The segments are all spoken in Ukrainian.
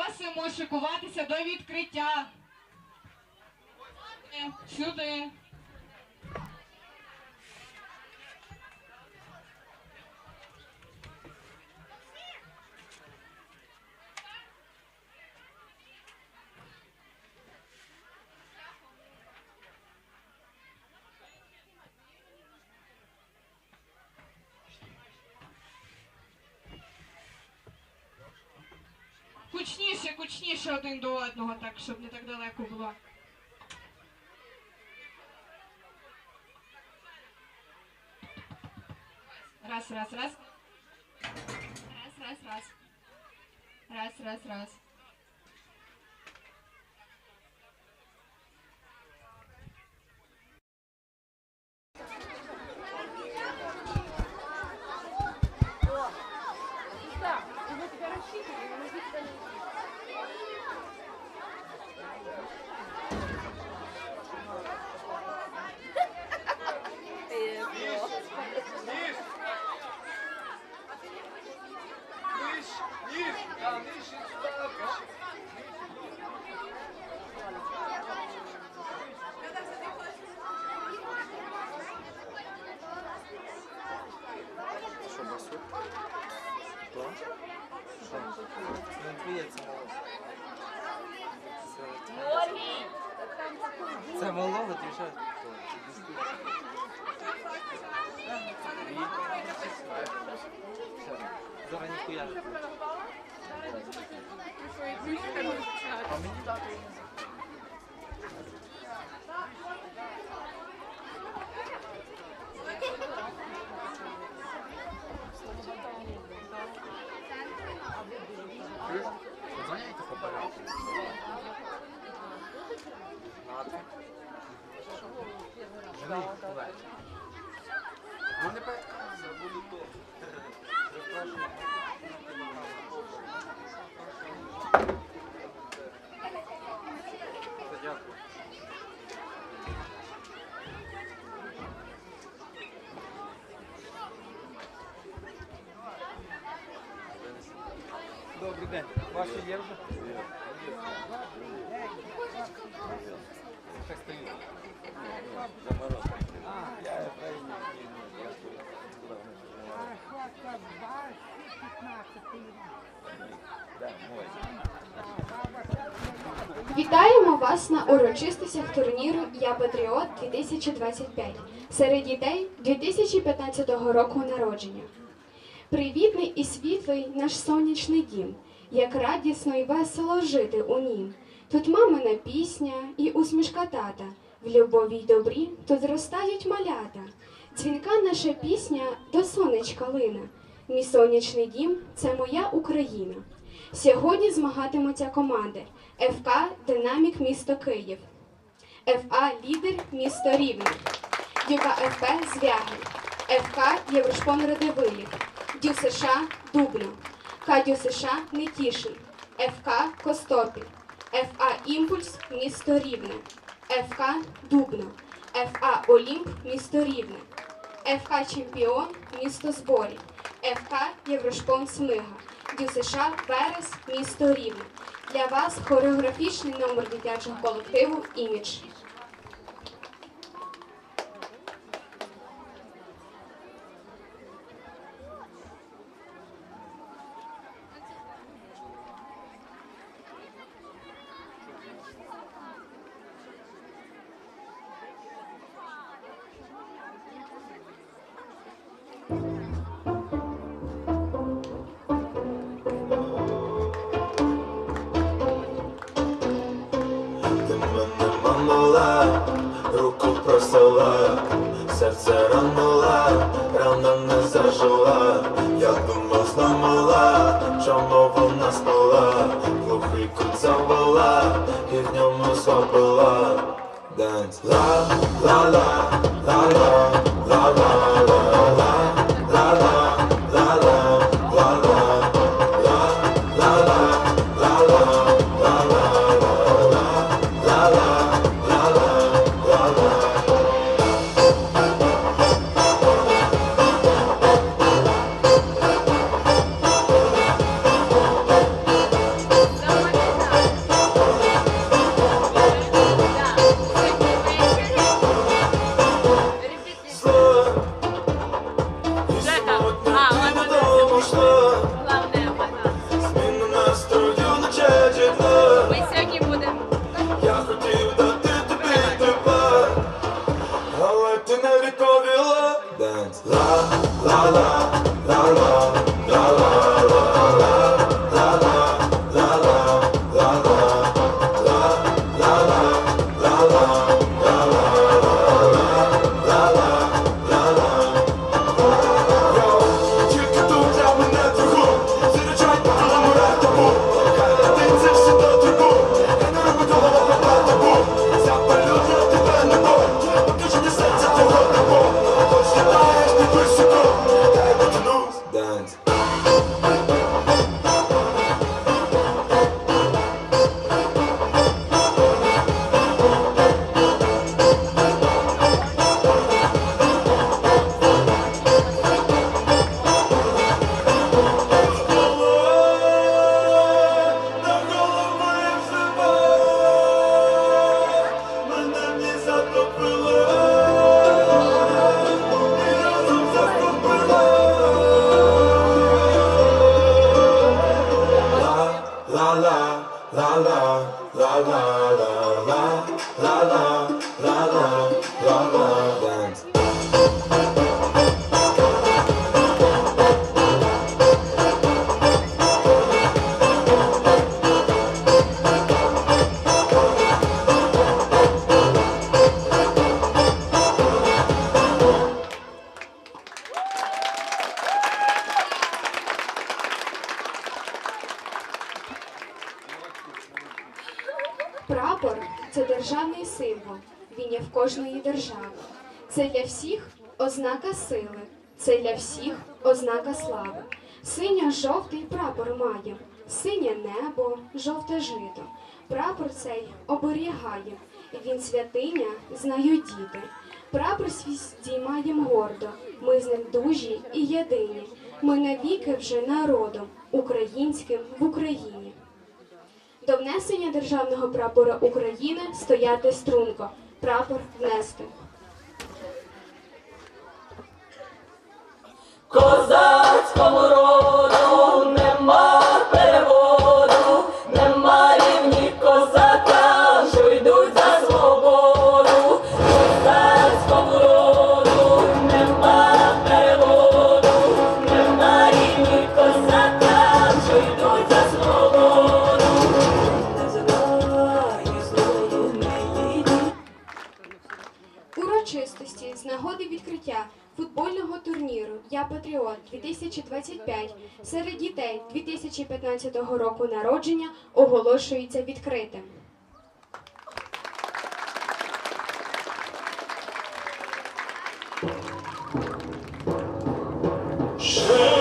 Просимо шикуватися до відкриття. Сюди. Один до одного, так, щоб не так далеко було. Раз, раз, раз. Раз, раз, раз. Раз, раз, раз. Zaranie kojarzy. Już? Chodzenie i Добрий день. Ваші є вже? Ще стоїть. Вітаємо вас на урочистостях турніру Я Патріот 2025 серед дітей 2015 року народження. Привітний і світлий наш сонячний дім, як радісно і весело жити у нім. Тут мамина пісня і усмішка тата, в любові й добрі тут зростають малята. Дзвінка наша пісня до сонечка лина. Мій сонячний дім це моя Україна. Сьогодні змагатимуться команди ФК Динамік місто Київ, ФА Лідер місто Рівне, ДЮК ФП Звягель, ФК Єврошпон Радивилів, ДЮ США Дубно, КДЮ США Нетішин, ФК Костопіль, ФА Імпульс місто Рівне, ФК Дубно, ФА Олімп місто Рівне, ФК Чемпіон місто Зборі, ФК Єврошпон Смига, ДЮ США Верес місто Рівне. Для вас хореографічний номер дитячого колективу Імідж. Ти просила, серце ранула, рана не зажила, я думав зламала, чому вона спала, глухий кут завела, і в ньому забила. Dance. La ла ла ла ла кожної держави. Це для всіх ознака сили, це для всіх ознака слави. Синьо-жовтий прапор має, синє небо, жовте жито. Прапор цей оберігає, він святиня, знають діти. Прапор свій здіймаєм гордо, ми з ним дужі і єдині. Ми навіки вже народом, українським в Україні. До внесення державного прапора України стояти струнко. Прапор внести. Козацькому роду Патріот 2025 серед дітей 2015 року народження оголошується відкритим. України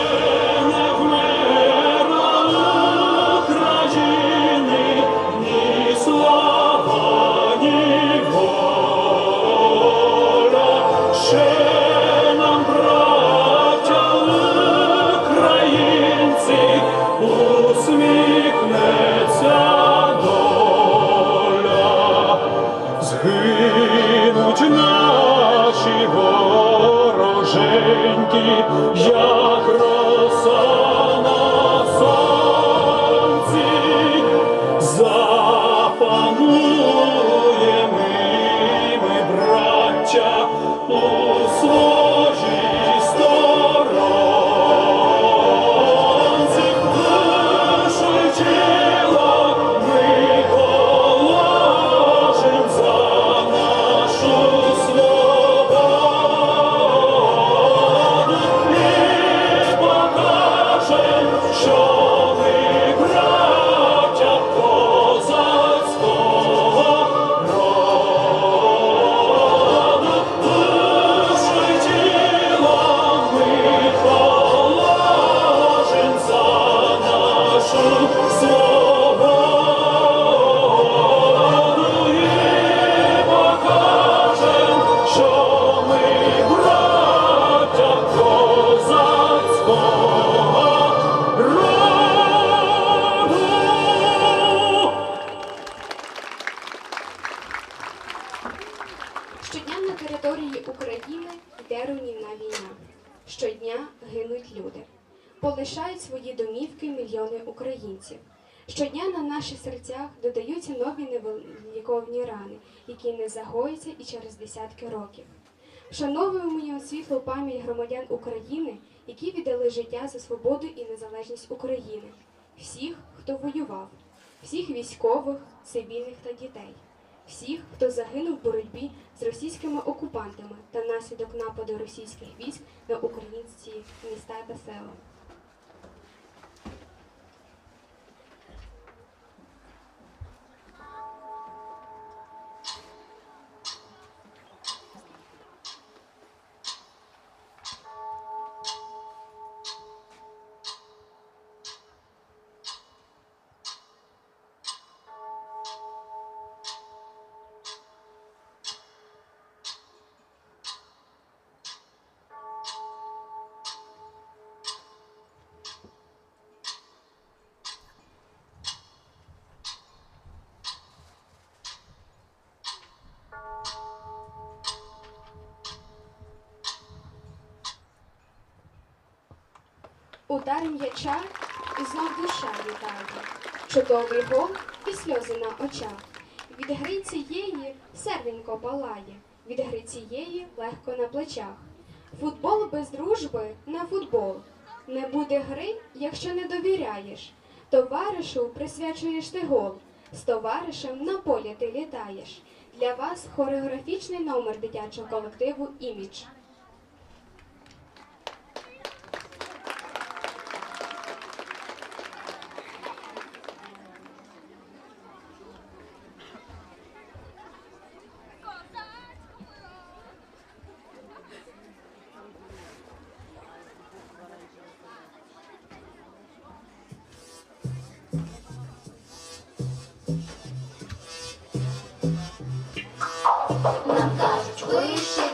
Полишають свої домівки мільйони українців. Щодня на наших серцях додаються нові невиліковні рани, які не загоються і через десятки років. Вшановуємо світлу пам'ять громадян України, які віддали життя за свободу і незалежність України, всіх, хто воював, всіх військових, цивільних та дітей всіх, хто загинув в боротьбі з російськими окупантами та внаслідок нападу російських військ на українські міста та села. Удар м'яча і знов душа вітає. чудовий гол і сльози на очах. Від гри цієї серденько палає, від гри цієї легко на плечах. Футбол без дружби не футбол. Не буде гри, якщо не довіряєш. Товаришу присвячуєш ти гол. З товаришем на полі ти літаєш. Для вас хореографічний номер дитячого колективу Імідж. Ви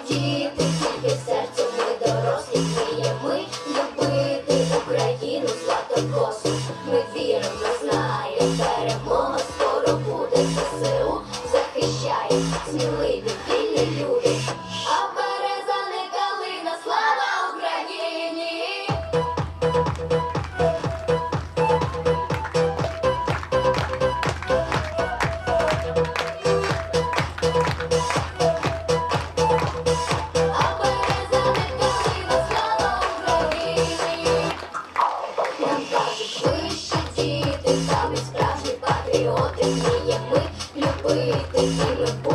діти, тільки серцем ми дорослі мріємо любити Україну златокосу. Ми патріоти, вміємо любити, і ми будемо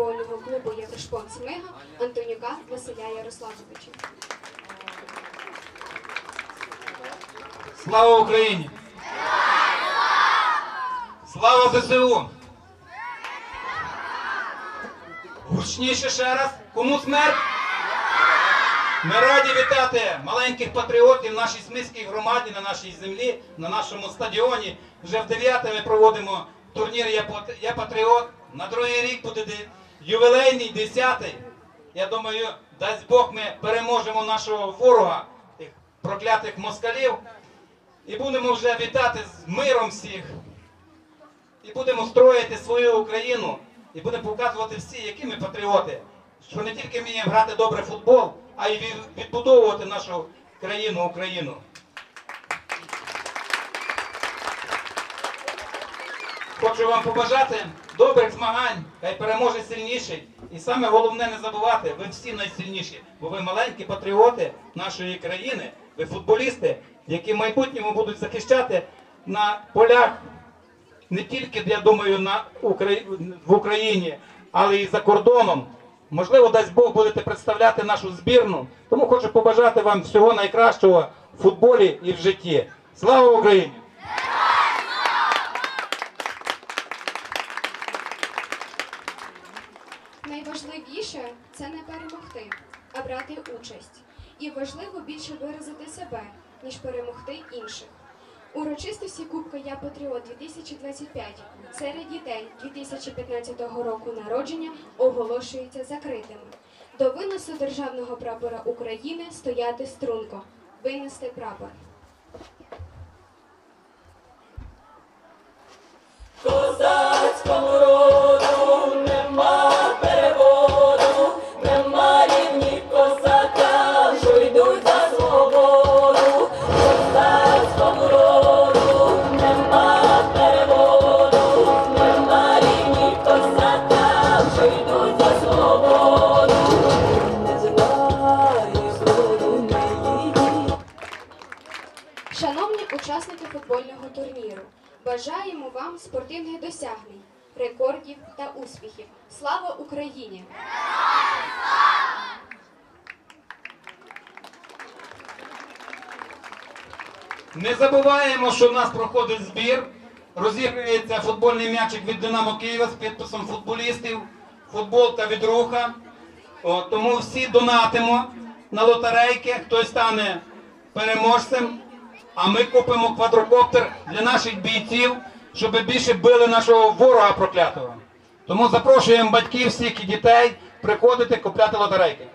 футбольного клубу Єврошпон Смига Антонюка Василя Ярославовича. Слава Україні! Слава ЗСУ! Гучніше ще раз. Кому смерть? Ми раді вітати маленьких патріотів в нашій Смиській громаді, на нашій землі, на нашому стадіоні. Вже в 9 ми проводимо турнір «Я пат- патріот. На другий рік буде де- ювілейний, 10-й. Я думаю, дасть Бог, ми переможемо нашого ворога, тих проклятих москалів. І будемо вже вітати з миром всіх. І будемо строїти свою Україну. І будемо показувати всі, які ми патріоти. Що не тільки вміємо грати добре футбол, а й відбудовувати нашу країну, Україну. Хочу вам побажати добрих змагань, хай переможе сильніший. І саме головне не забувати, ви всі найсильніші, бо ви маленькі патріоти нашої країни, ви футболісти, які в майбутньому будуть захищати на полях не тільки, я думаю, на Украї... в Україні, але й за кордоном. Можливо, дасть Бог будете представляти нашу збірну. Тому хочу побажати вам всього найкращого в футболі і в житті. Слава Україні! Найважливіше це не перемогти, а брати участь. І важливо більше виразити себе, ніж перемогти інших. Урочистості Кубка Я Патріот 2025 серед дітей 2015 року народження оголошуються закритими. До виносу державного прапора України стояти струнко. Винести прапор. Не забуваємо, що в нас проходить збір. Розігрується футбольний м'ячик від Динамо Києва з підписом футболістів, футбол та відруха. О, тому всі донатимо на лотерейки, хтось стане переможцем, а ми купимо квадрокоптер для наших бійців, щоб більше били нашого ворога проклятого. Тому запрошуємо батьків всіх і дітей приходити купляти лотерейки.